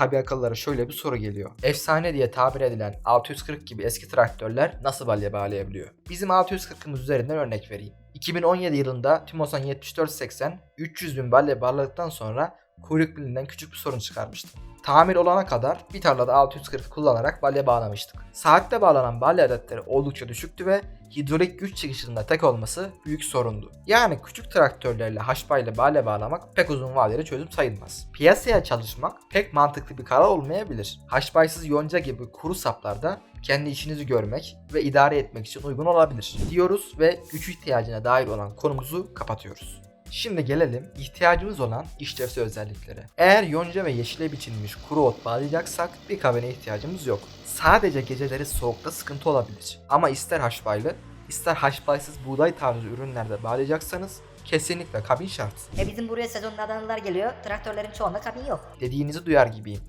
tabi akıllara şöyle bir soru geliyor. Efsane diye tabir edilen 640 gibi eski traktörler nasıl balya bağlayabiliyor? Bizim 640'ımız üzerinden örnek vereyim. 2017 yılında Timosan 7480 300 bin balya bağladıktan sonra kuyruk bilinden küçük bir sorun çıkarmıştı. Tamir olana kadar bir tarlada 640 kullanarak balya bağlamıştık. Saatte bağlanan balya adetleri oldukça düşüktü ve hidrolik güç çıkışında tek olması büyük sorundu. Yani küçük traktörlerle haşpa ile balya bağlamak pek uzun vadeli çözüm sayılmaz. Piyasaya çalışmak pek mantıklı bir karar olmayabilir. Haşpaysız yonca gibi kuru saplarda kendi işinizi görmek ve idare etmek için uygun olabilir diyoruz ve güç ihtiyacına dair olan konumuzu kapatıyoruz. Şimdi gelelim ihtiyacımız olan işlevsel özelliklere. Eğer yonca ve yeşile biçilmiş kuru ot bağlayacaksak bir kabine ihtiyacımız yok. Sadece geceleri soğukta sıkıntı olabilir. Ama ister haşpaylı ister haşpaysız buğday tarzı ürünlerde bağlayacaksanız kesinlikle kabin şart. E bizim buraya sezonda Adanalılar geliyor. Traktörlerin çoğunda kabin yok. Dediğinizi duyar gibiyim.